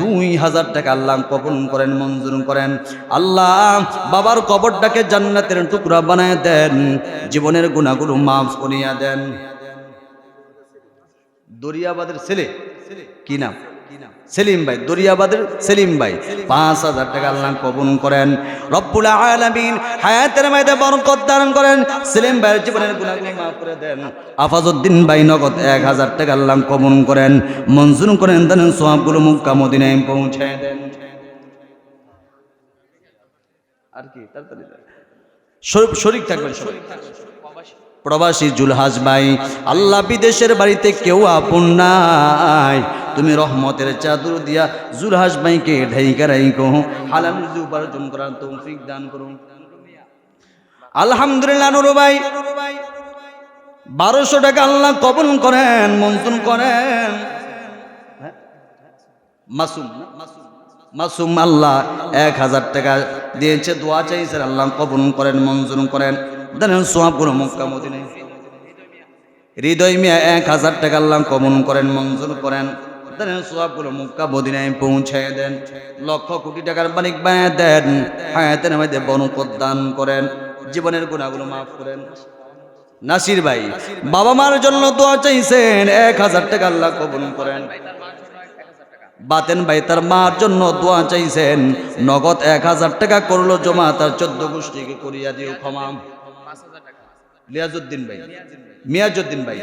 দুই হাজার টাকা আল্লাহ করেন করেন। আল্লাহ বাবার কবরটাকে জান্নাতের টুকরা বানায় দেন। জীবনের গুণাগুলো মাফ করিয়া দেন। দরিয়াবাদের ছেলে, কি নাম? সেলিম ভাই, দরিয়াবাদের সেলিম ভাই। পাঁচ হাজার টাকা আল্লাহ কবুল করেন। রব্বুল আলামিন হায়াতের মধ্যে বরকত দান করেন। সেলিম ভাইয়ের জীবনের গুণাগুলো মাফ করে দেন। আফাজউদ্দিন ভাই নগদ এক হাজার টাকা আল্লাহ কবুল করেন। মঞ্জুর করেন দেন সোয়াবগুলো মুক্কা মদিনায় পৌঁছায় দেন। আর কি, তাড়াতাড়ি শরীক থাকবেন প্রবাসী জুলহাস ভাই, আল্লাহ বিদেশের বাড়িতে কেউ আপন নাই। তুমি রহমতের চাদর দিয়া জুলহাস ভাইকে ঢাইকা রাইকো হালাল রুজি উপার্জন করার তৌফিক দান করুন। আলহামদুলিল্লাহ নুরু ভাই, বারোশো টাকা আল্লাহ কবুল করেন, মঞ্জুর করেন? মাসুম মাসুম আল্লাহ এক হাজার টাকা দিয়েছে, দোয়া চাইছেন আল্লাহ কবুল করেন, মঞ্জুর করেন। দেন সোয়াবগুলো মক্কা মদিনে হৃদয় মিয়া, এক হাজার টাকা আল্লাহ কবুল করেন, মঞ্জুর করেন। দেন সোয়াবগুলো মক্কা মদিনায় পৌঁছায় দেন। লক্ষ কোটি টাকার মালিক বানিয়ে দেন, হায়াতের মধ্যে বনপদ দান করেন, জীবনের গুণাগুলো মাফ করেন। নাসির ভাই, বাবা মার জন্য দোয়া চাইছেন, এক হাজার টাকা আল্লাহ কবুল করেন। বাতেন ভাই তার মার জন্য দোয়া চাইছেন, নগদ এক হাজার টাকা করল জমা, তার চোদ্দ গোষ্ঠীকে করিয়া দিও ক্ষমা। লিয়াজুদ্দিন ভাই, মিয়াজুদ্দিন ভাই,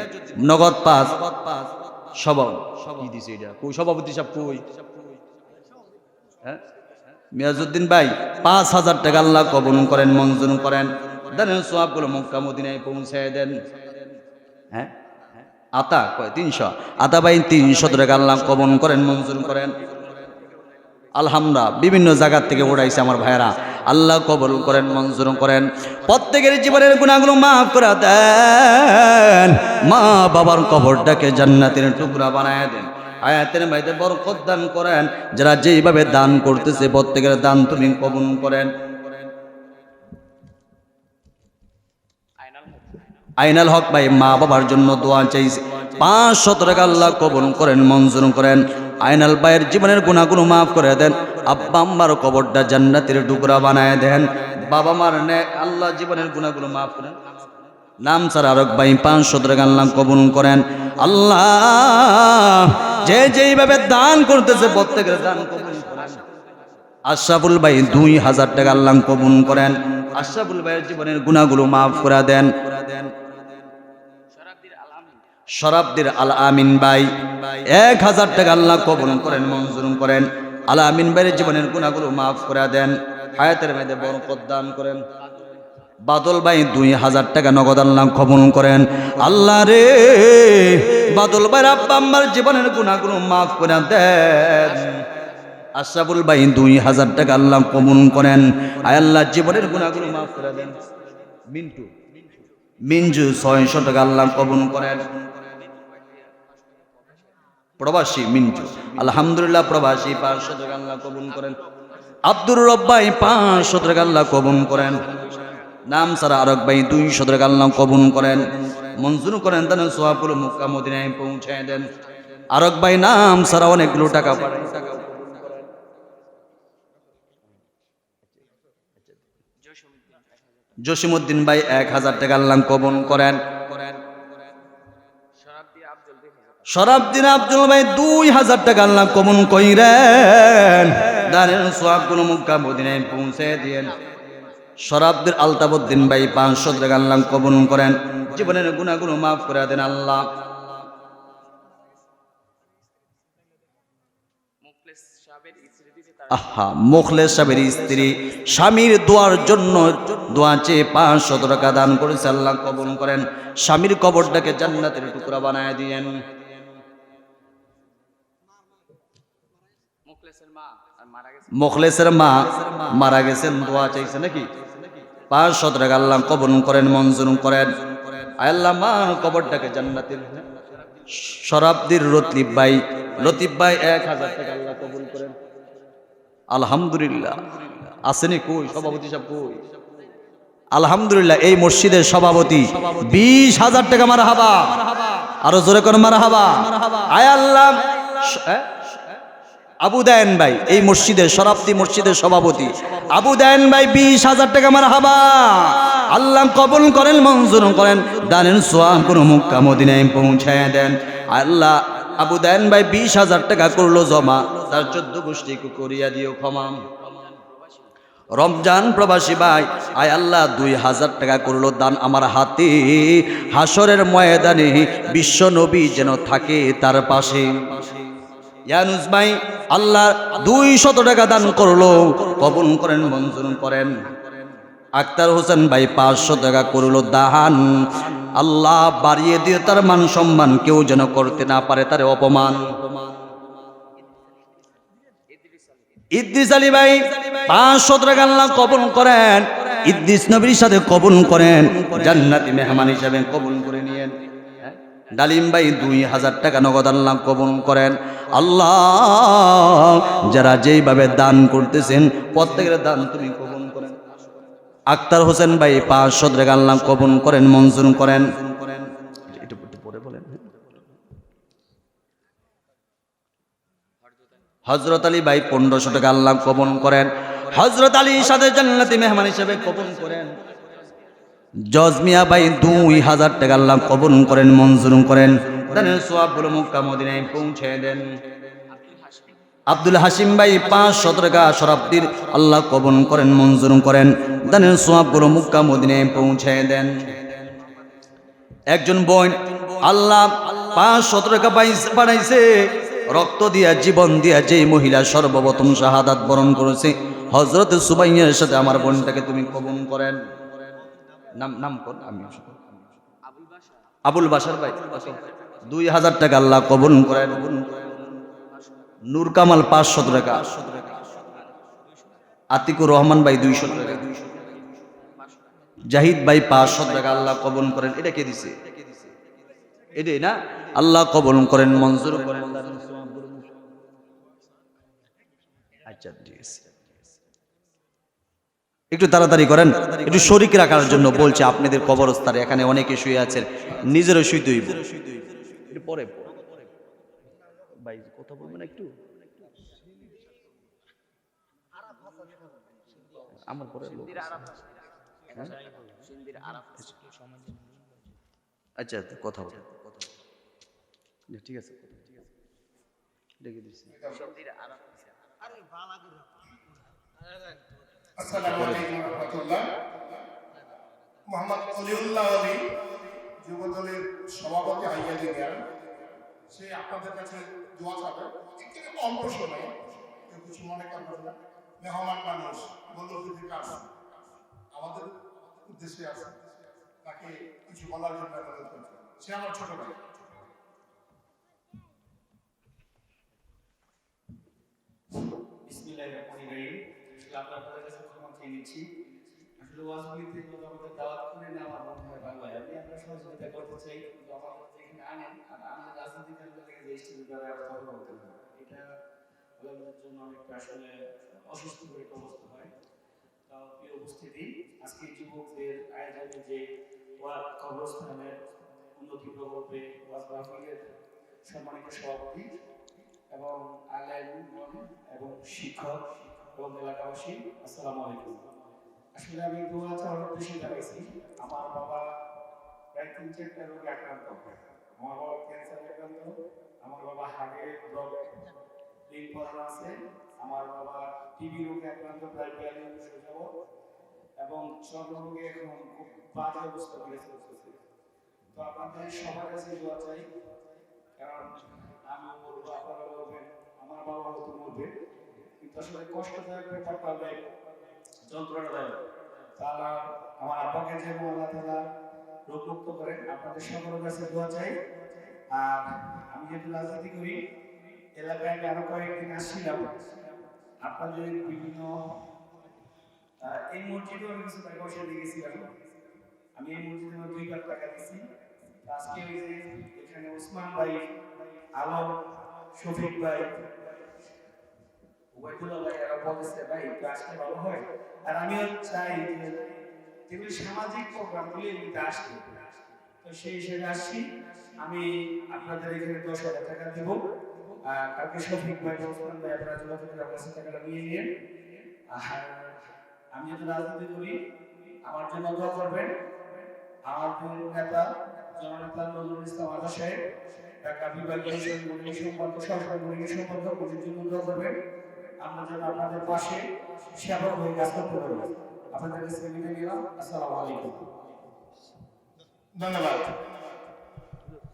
নগদ পাঁচ পাঁচ। সভাও কি দিছে এটা? কই সভাপতি সাহেব কই? হ্যাঁ? মিয়াজুদ্দিন ভাই পাঁচ হাজার টাকা আল্লাহ কবন করেন মঞ্জুর করেন। দেন সোয়াবগুলো মক্কা মদিনায় পৌঁছে দেন। হ্যাঁ? আতা কয় তিনশো? আতা ভাই তিনশো টাকা আল্লাহ কবন করেন মঞ্জুর করেন। আলহামদা বিভিন্ন জায়গার থেকে উড়াইছে আমার ভাইরা আল্লাহ কবল করেন, মঞ্জুর করেন। প্রত্যেকের জীবনের গুণাগুলো মাফ করে দেন। মা বাবার কবরটাকে জান্নাতের টুকরা বানায় দেন। আয়াতের মাইতে বরকত দান করেন। যারা যেইভাবে দান করতেছে, প্রত্যেকের দান তুমি কবুল করেন। আইনাল হক ভাই, মা বাবার জন্য দোয়া চাইছে। পাঁচশো টাকা আল্লাহ কবল করেন, মঞ্জুর করেন। আইনাল ভাইয়ের জীবনের গুণাগুলো মাফ করে দেন। আব্বা আম্মার কবরটা জান্নাতের টুকরা বানায় দেন। বাবা মার নে আল্লাহ জীবনের গুণাগুলো মাফ করেন। নাম স্যার আরক ভাই পাঁচশো টাকা আল্লাহ কবুল করেন। আল্লাহ যে যেইভাবে দান করতেছে, প্রত্যেকের দান কবুল আশরাফুল ভাই দুই হাজার টাকা আল্লাহ কবুল করেন। আশরাফুল ভাইয়ের জীবনের গুণাগুলো মাফ করে দেন। শরাবদের আল আমিন ভাই, এক হাজার টাকা আল্লাহ কবুল করেন, মঞ্জুর করেন। আল আমিন ভাইয়ের জীবনের গুণাগুলো মাফ করে দেন, হায়াতের মেয়েদের বরকত দান করেন। বাদল ভাই দুই হাজার টাকা নগদ আল্লাহ কবুল করেন। আল্লাহ রে, বাদল ভাই আব্বা আম্মার জীবনের গুণাগুলো মাফ করে দেন। আশরাফুল ভাই দুই হাজার টাকা আল্লাহ কবুল করেন। আয় আল্লাহ জীবনের গুণাগুলো মাফ করে দেন। মিন্টু মিঞ্জু ছয়শো টাকা আল্লাহ কবন করেন। প্রবাসী মিঞ্জু আলহামদুলিল্লাহ প্রবাসী, পাঁচশো টাকা আল্লাহ কবুল করেন। আব্দুর রব্বাই পাঁচশো টাকা আল্লাহ কবুল করেন। নাম সারা আরক ভাই, দুইশো টাকা আল্লাহ কবুল করেন। মঞ্জুর করেন, তাহলে সোহাপুর মুক্কা মদিনায় পৌঁছায় দেন। আরক ভাই, নাম সারা অনেকগুলো টাকা পাঠায় জসিমুদ্দিন ভাই, এক হাজার টাকা আল্লাহ কবন করেন। শরাবদিন আব্দুল ভাই দুই হাজার টাকা আল্লাহ কমন কইরেন। দানের সোয়াবগুলো মুক্কা পৌঁছে দিয়েন। আলতাবুদ্দিন ভাই পাঁচশো টাকা আল্লাহ কবন করেন। জীবনের গুণাগুলো মাফ করে দেন আল্লাহ। স্ত্রী স্বামীর দোয়ার জন্য দোয়া চেয়ে পাঁচশত টাকা দান করেছে আল্লাহ কবল করেন। স্বামীর কবরটাকে জান্নাতের টুকরা বানায় দিয়েন। মুখলেসের মা মারা গেছেন। দোয়া চাইছে নাকি? পাঁচশত টাকা আল্লাহ কবল করেন, মঞ্জুর করেন। আল্লাহ মা, কবরটাকে জান্নাতের শরাবদির লতিফ ভাই লতিফ ভাই এক হাজার টাকা আল্লাহ কবুল করেন। আলহামদুলিল্লাহ। আসেনি কই? সভাপতি সাহেব কই? আলহামদুলিল্লাহ, এই মসজিদের সভাপতি বিশ হাজার টাকা মারা হাবা আরও জোরে কর মারা হাবা আয় আল্লাহ? আবু দায়ন ভাই, এই মসজিদের শরাব্দী মসজিদের সভাপতি। আবু দায়ন ভাই, বিশ হাজার টাকা মার হাবা আল্লাহ কবুল করেন, মঞ্জুর করেন। দানের সোয়াব কোনো মুক্কা পৌঁছায় দেন। আল্লাহ আবু দায়ন ভাই, বিশ হাজার টাকা করল জমা। তার চোদ্দ গোষ্ঠী করিয়া দিও ক্ষমা। রমজান প্রবাসী ভাই, আয় আল্লাহ, দুই হাজার টাকা করল দান আমার হাতে। হাসরের ময়দানে বিশ্ব নবী যেন থাকে তার পাশে। ইয়ানুস ভাই আল্লাহ দুই শত টাকা দান করল। কবন করেন, মঞ্জুর করেন। আক্তার হোসেন ভাই পাঁচশো টাকা করল দাহান। আল্লাহ বাড়িয়ে দিয়ে তার মান সম্মান কেউ যেন করতে না পারে, তার অপমান। ইদ্রিস আলী ভাই পাঁচশো টাকা আল্লাহ কবুল করেন। ইদ্রিস নবীর সাথে কবন করেন। জান্নাতি মেহমান হিসাবে কবুল করে নিয়েন ডালিম ভাই দুই হাজার টাকা নগদ আল্লাহ কবুল করেন। আল্লাহ, যারা যেইভাবে দান করতেছেন, প্রত্যেকের দান তুমি কবন করেন। আক্তার হোসেন ভাই পাঁচশো টাকা আল্লাহ কবন করেন, মঞ্জুর করেন। হজরত আলী ভাই পনেরোশো টাকা আল্লাহ কবন করেন। হজরত আলীর সাথে জান্নাতি মেহমান হিসেবে কবন করেন। জজমিয়া ভাই দুই হাজার টাকা আল্লাহ কবন করেন, মঞ্জুর করেন। পৌঁছে দেন। আব্দুল হাসিম ভাই পাঁচ টাকা শরাব্দীর আল্লাহ কবন করেন, মঞ্জুর করেন। দানের সোয়াবগুলো মুক্কা, মদিনায় পৌঁছে দেন। একজন বোন আল্লাহ পাঁচ শত টাকা বানাইছে। রক্ত দিয়া, জীবন দিয়া যেই মহিলা সর্বপ্রথম শাহাদাত বরণ করেছে হজরত সুবাইয়ের সাথে আমার বোনটাকে তুমি কবন করেন। নাম নাম কর আমি আবুল বাসার ভাই দুই হাজার টাকা আল্লাহ কবন করেন। নূর কামাল পাঁচশত টাকা। আতিকুর রহমান ভাই দুইশো টাকা। জাহিদ ভাই পাঁচশো টাকা আল্লাহ কবল করেন। এটা কে দিছে? এটাই না? আল্লাহ কবল করেন মঞ্জুর করেন। আচ্ছা। একটু তাড়াতাড়ি করেন একটু শরিক রাখার জন্য বলছে আপনাদের কবরস্থানে এখানে অনেকে শুয়ে আছেন নিজেরও শুইতে হইব। একটু পরে ভাই কথা বলবেন একটু? আমার পরে আছে। আচ্ছা আচ্ছা, কথা বল ঠিক আছে। ডেকে দিচ্ছি। আসসালামু আলাইকুম রহমতুল্লাহ। মোহাম্মদ অলিউল্লাহ আলী যুবদলের সভাপতি আইয়া দিনিয়ার সে আপনাদের কাছে দোয়া চাবে। একটু অল্প সময়, কেউ কিছু মনে করবেন না। মেহমান মানুষ বন্ধুদের কাজ আমাদের উদ্দেশ্যে আছে। তাকে কিছু বলার জন্য অনুরোধ করছি। সে আমার ছোট ভাই। বিসমিল্লাহির রহমানির রহিম। আমরা আপনাদের কাছে ক্ষমা চেয়ে নিচ্ছি। আসলে ওয়াজগুলিতে যদি আমাদের দাওয়াত করে না মনে হয় হয় আমি আমরা সহযোগিতা করতে চাই, কিন্তু আনেন, আর আমাদের রাজনৈতিক লেগে যে স্টেজে করতে হবে, এটা আমাদের জন্য অনেকটা আসলে অসুস্থকর একটা অবস্থা হয়। তাও প্রিয় উপস্থিতি, আজকে যুবকদের আয়োজনে যে ওয়ার্ড কবরস্থানের উন্নতি প্রকল্পে ওয়াজ মাহফিলের সম্মানিত সভাপতি এবং আলেমগণ এবং শিক্ষক এবং এলাকাবাসী আসসালামু আলাইকুম। আসলে আমি দোয়া চাওয়ার উদ্দেশ্যে দাঁড়িয়েছি আমার বাবা প্রায় তিন চারটা রোগে আক্রান্ত। আমার বাবা ক্যান্সার আক্রান্ত, আমার বাবা হার্টের ব্লক লিঙ্ক করানো আছে, আমার বাবা টিবি রোগে আক্রান্ত, প্রায় বিয়াল্লিশ বছর যাবৎ, এবং চর্মরোগে এখন খুব বাজে অবস্থা হয়ে চলতেছে। তো আপনাদের সবার কাছে দোয়া চাই, কারণ আমি বলব, আপনারা বলবেন, আমার বাবা হয়তো কিন্তু আসলে কষ্টদায়ক ব্যাপারটা হবে যন্ত্রণাদায়ক তারা আমার আব্বাকে যেন আল্লাহ তালা রোগমুক্ত করেন, আপনাদের সকলের কাছে দোয়া চাই। আর আমি যেহেতু রাজনীতি করি, এলাকায় আমি আরও কয়েকদিন আসছিলাম। আপনাদের বিভিন্ন এই মসজিদে আমি কিছু টাকা পয়সা দিয়ে গেছিলাম। আমি এই মসজিদে আমার দুইবার টাকা দিছি। আজকে যে এখানে ওসমান ভাই, আলম, শফিক ভাই ওবায়দুল্লাহ ভাই ভালো হয়? আর আমিও চাই যে যেগুলি সামাজিক প্রোগ্রাম গুলি এমনিতে আসতে। তো সেই হিসেবে আসছি। আমি আপনাদের এখানে দশ হাজার টাকা দিব। কালকে শফিক ভাই ভাই, আপনারা যোগাযোগ কাছে টাকাটা নিয়ে আর আমি যেহেতু রাজনীতি করি, আমার জন্য দোয়া করবেন। আমার আমাদের নেতা, জননেতা নজরুল ইসলাম আদা সাহেব ঢাকা বিভাগীয় সম্পর্ক সরকার সম্পর্ক করবেন। আমরা যেন আপনাদের পাশে সেবক হয়ে কাজ করতে পারব। আপনাদের কাছে বিদায় নিলাম। আসসালামু আলাইকুম। ধন্যবাদ।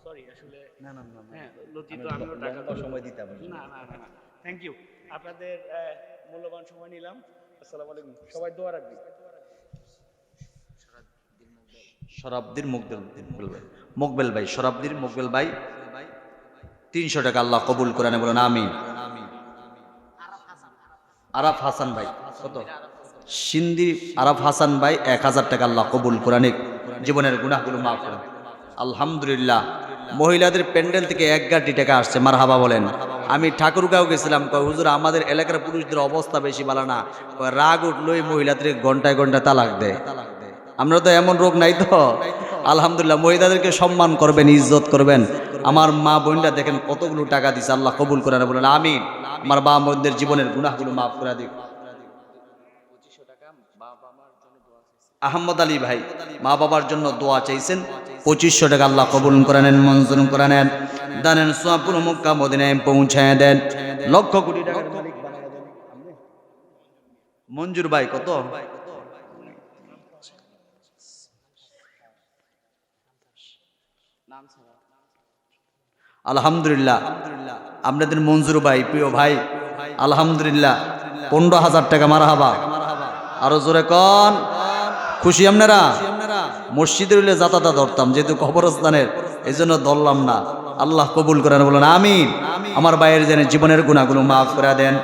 সরি আসলে না না না হ্যাঁ লজ্জিত আমিও টাকা সময় দিতে হবে। না না না না। থ্যাংক ইউ আপনাদের আহ, মূল্যবান সময় নিলাম। আসসালামু আলাইকুম। সবাই দোয়া রাখবেন। শরাব্দির মুকবেল মুকবেল ভাই। মুকবেল ভাই শরাব্দির মুকবেল ভাই। তিনশো টাকা আল্লাহ কবুল করে নেই বলেন আমি আরাফ হাসান ভাই, কত? সিন্ধি আরাফ হাসান ভাই এক হাজার টাকা আল্লাহ কবুল করে নিক জীবনের গুণাগুলো মাফ করেন আলহামদুলিল্লাহ, মহিলাদের প্যান্ডেল থেকে এক গাড়ি টাকা আসছে, মারহাবা বলেন। আমি ঠাকুরগাঁও গেছিলাম, কয়, হুজুর, আমাদের এলাকার পুরুষদের অবস্থা বেশি ভালো না। রাগ উঠল এই মহিলাদের, ঘন্টায় ঘন্টায় তালাক দেয়। আমরা তো এমন রোগ নাই তো? আলহামদুলিল্লাহ, মহিলাদেরকে সম্মান করবেন, ইজ্জত করবেন। আমার মা বোনরা দেখেন কতগুলো টাকা দিছে, আল্লাহ কবুল করে বলেন আমি আমার মা বোনদের জীবনের গুণাগুলো মাফ করে দিক। আহমদ আলী ভাই মা বাবার জন্য দোয়া চাইছেন। পঁচিশশো টাকা আল্লাহ কবুল করে নেন মঞ্জুর করে নেন দানেন সোয়াপুর মক্কা মদিনায় পৌঁছায় দেন। লক্ষ কোটি দেন। মঞ্জুর ভাই কত? আলহামদুলিল্লাহ। আপনাদের মঞ্জুর ভাই, প্রিয় ভাই, আলহামদুলিল্লাহ, পনেরো হাজার টাকা মারা হাবা আরও জোরে কন। খুশি আপনারা? মসজিদের হইলে যাতাতা ধরতাম, যেহেতু কবরস্থানের এই জন্য ধরলাম না। আল্লাহ কবুল করেন বলেন, আমিন। আমার ভাইয়ের যেন জীবনের গুণাগুলো মাফ করে দেন।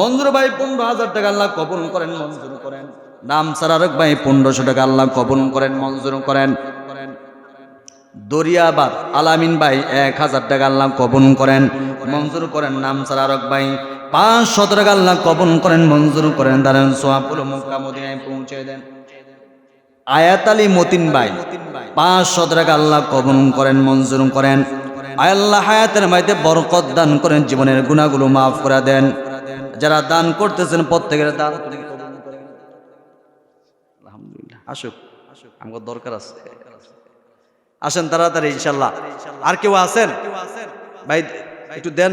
মঞ্জুর ভাই, পনেরো হাজার টাকা আল্লাহ কবুল করেন, মঞ্জুর করেন। নাম সারারক ভাই, পনেরোশো টাকা আল্লাহ কবুল করেন, মঞ্জুর করেন। দরিয়াবাদ আলামিন ভাই এক হাজার টাকা আল্লাহ কবন করেন, মঞ্জুর করেন নাম সারারক ভাই। পাঁচশো টাকা আল্লাহ কবন করেন, মঞ্জুর করেন, দাঁড়ান সোয়াপুর মক্কা পৌঁছে দেন। আয়াত আলী মতিন ভাই পাঁচশো টাকা আল্লাহ কবন করেন, মঞ্জুর করেন। আল্লাহ হায়াতের মাইতে বরকত দান করেন, জীবনের গুণাগুলো মাফ করে দেন। যারা দান করতেছেন, প্রত্যেকের দান। আলহামদুলিল্লাহ। আসুক আসুক আমার দরকার আছে। আসেন তাড়াতাড়ি, ইনশাল্লাহ। আর কেউ আছেন? ভাই, একটু দেন।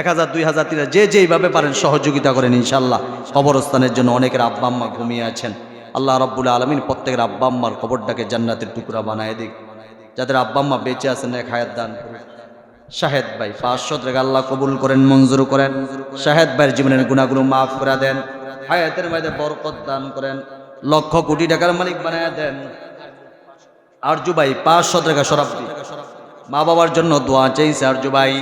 এক হাজার, দুই হাজার, তিন যে যেইভাবে পারেন সহযোগিতা করেন, ইনশাল্লাহ। কবরস্থানের জন্য অনেকের আব্বা আম্মা ঘুমিয়ে আছেন। আল্লাহ রব্বুল আলমিন প্রত্যেকের আব্বা আম্মার কবরটাকে জান্নাতের টুকরা বানায় দিক। যাদের আব্বা আম্মা বেঁচে আছেন, এক হায়াত দান শাহেদ ভাই পাঁচশো টাকা আল্লাহ কবুল করেন, মঞ্জুর করেন। শাহেদ ভাইয়ের জীবনের গুণাগুলো মাফ করে দেন। হায়াতের মাঝে বরকত দান করেন। লক্ষ কোটি টাকার মালিক বানায় দেন। আরজু ভাই পাঁচশো টাকা শরাব্দী মা বাবার জন্য দোয়া চাইছে আরজু ভাই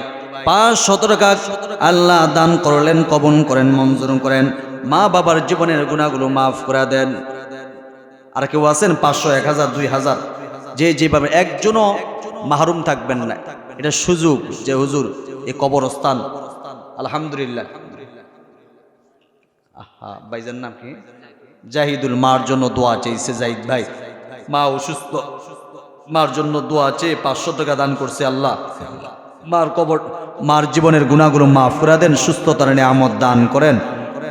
পাঁচশো টাকা আল্লাহ দান করলেন কবন করেন, মঞ্জুর করেন। মা বাবার জীবনের গুণাগুলো মাফ করে দেন। আর কেউ আছেন পাঁচশো, এক হাজার, দুই হাজার? যে যেভাবে একজনও মাহরুম থাকবেন না। এটা সুযোগ যে হুজুর এই কবরস্থান। আলহামদুলিল্লাহ। আহা ভাইজার নাম কি? জাহিদুল মার জন্য দোয়া চাইছে জাহিদ ভাই। মা অসুস্থ, মার জন্য দোয়া চেয়ে পাঁচশো টাকা দান করছে আল্লাহ। মার কবর, মার জীবনের গুণাগুলো মা করে দেন, সুস্থতার নিয়ামত দান করেন।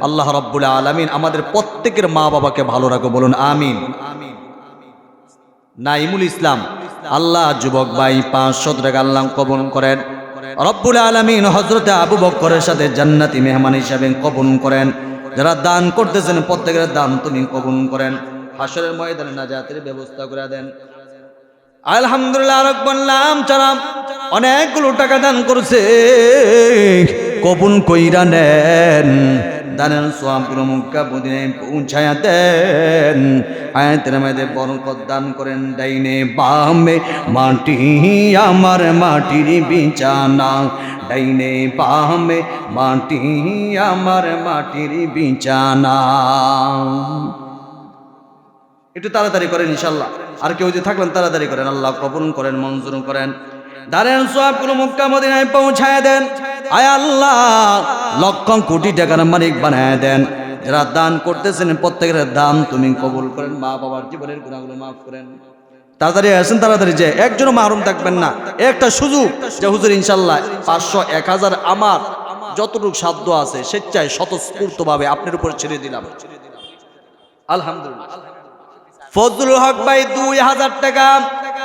আল্লাহ রব্বুল আলমিন আমাদের প্রত্যেকের মা বাবাকে ভালো রাখো, বলুন আমিন। নাইমুল ইসলাম, আল্লাহ যুবক ভাই, পাঁচশো টাকা আল্লাহ কবন করেন। রব্বুল আলমিন হজরতে আবু বক্করের সাথে জান্নাতি মেহমান হিসাবে কবন করেন। যারা দান করতেছেন, প্রত্যেকের দান তুমি কবন করেন। হাসরের ময়দানে নাজাতের ব্যবস্থা করে দেন। আলহামদুলিল্লাহ, আর বললাম চালাম। অনেকগুলো টাকা দান করছে। কবুন কইরা নেন। দানের পুরো মুখা বুদিনে পৌঁছায়া দেন। আয়াতের মধ্যে বরকত দান করেন ডাইনে বামে। মাটি আমার মাটির বিছানা। ডাইনে বামে মাটি আমার মাটির বিছানা। একটু তাড়াতাড়ি করেন ইনশাল্লাহ আর কেউ যদি থাকলেন, তাড়াতাড়ি করেন। আল্লাহ কবুল করেন, মঞ্জুর করেন। দাঁড়েন সব কোনো মুক্কা মদিনায় পৌঁছায় দেন। আয় আল্লাহ, লক্ষ কোটি টাকার মালিক বানায় দেন। যারা দান করতেছেন, প্রত্যেকের দান তুমি কবুল করেন। মা বাবার জীবনের গুণাগুলো মাফ করেন। তাড়াতাড়ি আসেন, তাড়াতাড়ি যে একজনও মাহরুম থাকবেন না। একটা সুযোগ যে হুজুর ইনশাল্লাহ পাঁচশো এক হাজার আমার যতটুকু সাধ্য আছে, স্বেচ্ছায় স্বতঃস্ফূর্তভাবে আপনার উপর ছেড়ে দিলাম। আলহামদুলিল্লাহ। ফজলুল হক ভাই দুই হাজার টাকা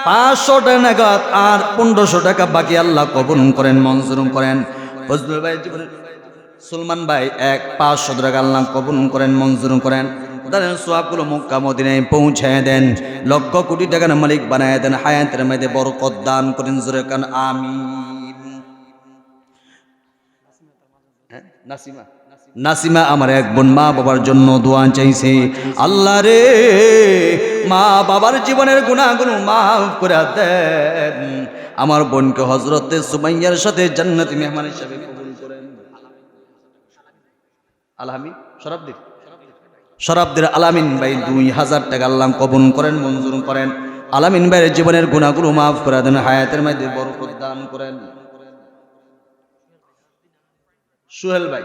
পাঁচশো টাকা নাগাদ আর পনেরোশো টাকা বাকি আল্লাহ কবুল করেন মঞ্জুর করেন। ফজলুল ভাই সুলমান ভাই এক পাঁচশো টাকা আল্লাহ কবুল করেন মঞ্জুর করেন। তাদের সোয়াবগুলো মক্কা মদিনায় পৌঁছায় দেন। লক্ষ কোটি টাকার মালিক বানায় দেন হায়াতের মধ্যে বরকত দান করেন জোরে কান আমিন। হ্যাঁ, নাসিমা? নাসিমা আমার এক বোন মা বাবার জন্য দোয়া চাইছে। আল্লাহ রে, মা বাবার জীবনের গুণাগুলো মাফ করে দেন। আমার বোনকে হজরতে সুমাইয়ার সাথে জান্নাতি মেহমান হিসাবে কবুল করেন। আলহামি শরাবদের আলামিন ভাই দুই হাজার টাকা আল্লাহ কবুল করেন, মঞ্জুর করেন। আলামিন ভাইয়ের জীবনের গুণাগুলো মাফ করে দেন, হায়াতের মধ্যে বরকত দান করেন। সুহেল ভাই।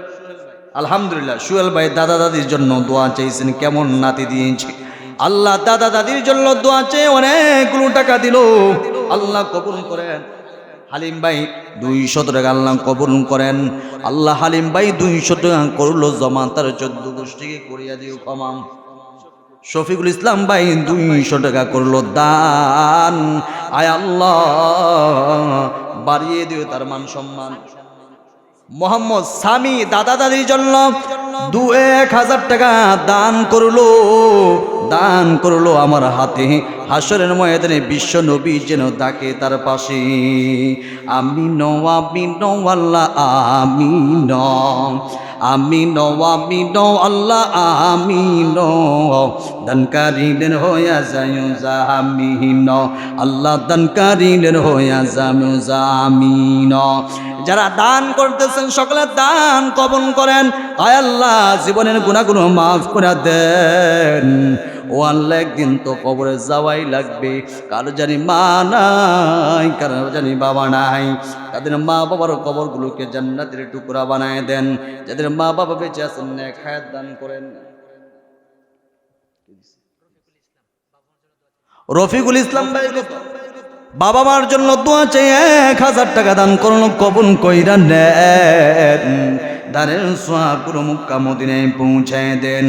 আলহামদুলিল্লাহ, সুহেল ভাই দাদা দাদির জন্য দোয়া চাইছেন কেমন নাতি দিয়েছে? আল্লাহ দাদা দাদির জন্য দোয়া চেয়ে অনেকগুলো টাকা দিল। আল্লাহ কবুল করেন। হালিম ভাই দুইশত টাকা আল্লাহ কবুল করেন। আল্লাহ হালিম ভাই দুইশো টাকা করল জমা, তার চোদ্দ গোষ্ঠীকে করিয়া দিও কমাম শফিকুল ইসলাম ভাই দুইশো টাকা করল দান। আয় আল্লাহ, বাড়িয়ে দিও তার মান সম্মান। মোহাম্মদ স্বামী দাদা দাদির জন্য দু এক হাজার টাকা দান করল। দান করল আমার হাতে। হাসরের ময়দানে বিশ্ব নবী যেন তাকে তার পাশে। আমি ন আমি ন আল্লাহ আমি ন আমি ন আমি আল্লাহ আমিন। দানকারীদের হইয়া যায় জামিন আল্লাহ দানকারীদের হইয়া যামু জামিন যারা দান করতেছেন, সকলে দান কবন করেন। আয় আল্লাহ, জীবনের গুণাগুণ মাফ করে দেন। ও আল্লাহ একদিন তো কবরে যাওয়াই লাগবে। কারও জানি মা নাই, কারও জানি বাবা নাই। তাদের মা বাবার কবরগুলোকে জান্নাতের টুকরা বানায় দেন। যাদের মা বাবা বেঁচে আছেন এক হায়াত দান করেন। রফিকুল ইসলাম ভাই? বাবা মার জন্য দোয়া চাই এক হাজার টাকা দান করুন কবন কইরা নেন। দানের সোয়াপুর মুক্কা মদিনায় দেন।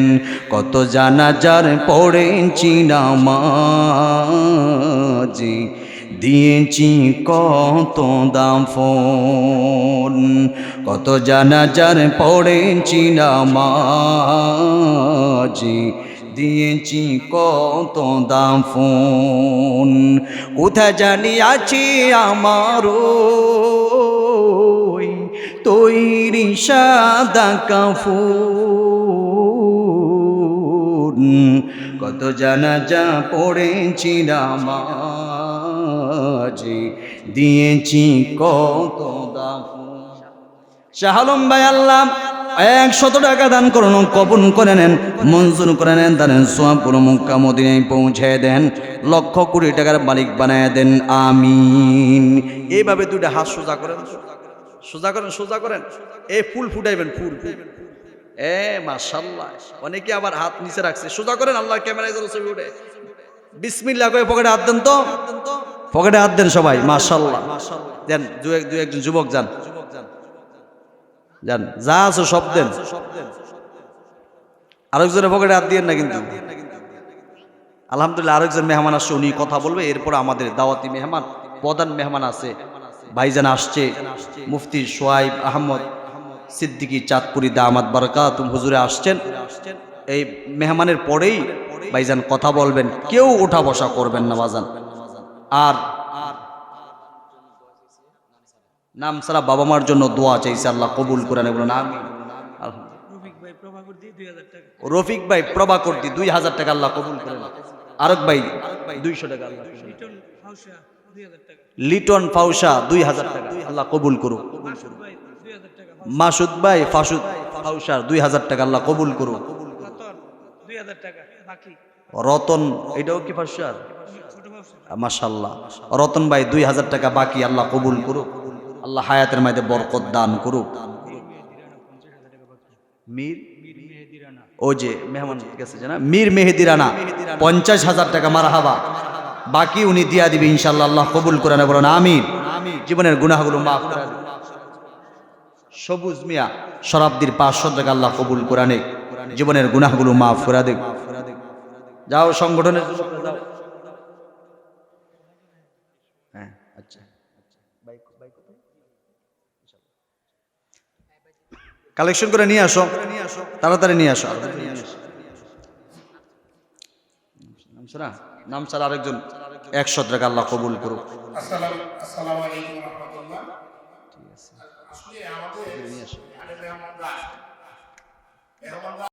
কত জানাজার পড়েছি নামাজি, দিয়েছি কত দাম ফোন। কত জানাজার পড়েছি নামাজি, দিয়েছি কত দাম ফোন। কোথায় জানি আছি আমারও তৈরি সাদা কাফুন। কত জানা যা পড়েছি নামাজি দিয়েছি কত দাম শাহালম ভাই আল্লাহ, একশত টাকা দান করুন কবন করে নেন, মঞ্জুর করে নেন দানের সোয়াব পুরো মুক্কা মদিনায় পৌঁছে দেন, লক্ষ কোটি টাকার মালিক বানায় দেন, আমিন। এইভাবে দুইটা হাত সোজা করেন সোজা করেন সোজা করেন। এ ফুল ফুটাইবেন, ফুল এ মাশাল্লাহ অনেকে আবার হাত নিচে রাখছে। সোজা করেন আল্লাহ ক্যামেরায় যেন ছবি উঠে বিসমিল্লাহ করে পকেটে হাত দেন তো। পকেটে হাত দেন সবাই মাশাল্লাহ দেন, দু এক, দু একজন যুবক যান। যান, যা আছে সব দেন। আরেকজনের পকেটে হাত দিয়েন না কিন্তু। আলহামদুলিল্লাহ, আরেকজন মেহমান আসছে, উনি কথা বলবে। এরপর আমাদের দাওয়াতি মেহমান, প্রধান মেহমান আছে। ভাইজান আসছে মুফতি সোয়াইব আহমদ সিদ্দিকি চাঁদপুরি দামাত বারকাত হুজুরে আসছেন। এই মেহমানের পরেই ভাইজান কথা বলবেন কেউ ওঠা বসা করবেন না বাজান আর নাম সারা বাবা মার জন্য দোয়া চাইছে আল্লাহ কবুল করে নেব না আমি রফিক ভাই প্রভাকর দি দুই হাজার টাকা। আল্লাহ কবুল করে নেন। আরেক ভাই দুইশো টাকা আল্লাহ করুন। লিটন ফাউসা দুই হাজার টাকা। আল্লাহ কবুল করুক। মাসুদ ভাই ফাসুদ ফাউসার দুই হাজার টাকা আল্লাহ কবুল করুক। রতন এটাও কি ফাউসার মাশাল্লাহ রতন ভাই দুই হাজার টাকা বাকি আল্লাহ কবুল করুক। আল্লাহ হায়াতের মাঝে বরকত দান করুক। মীর? ও যে মেহমান গেছে না মীর মেহেদি রানা। পঞ্চাশ হাজার টাকা মারা হাবা বাকি উনি দিয়া দিবে ইনশাল্লাহ আল্লাহ কবুল করে না বলেন আমিন। জীবনের গুনাহগুলো মাফ করে সবুজ মিয়া শরাব্দীর পাঁচশো টাকা আল্লাহ কবুল করে নে জীবনের গুনাহগুলো মাফ করে দেখ যাও সংগঠনের যাও। হ্যাঁ আচ্ছা। কালেকশন করে নিয়ে আসো। তাড়াতাড়ি নিয়ে আসো। নাম ছাড়া নাম ছাড়া আরেকজন একশো টাকা আল্লাহ কবুল করুক। ঠিক আসসালামু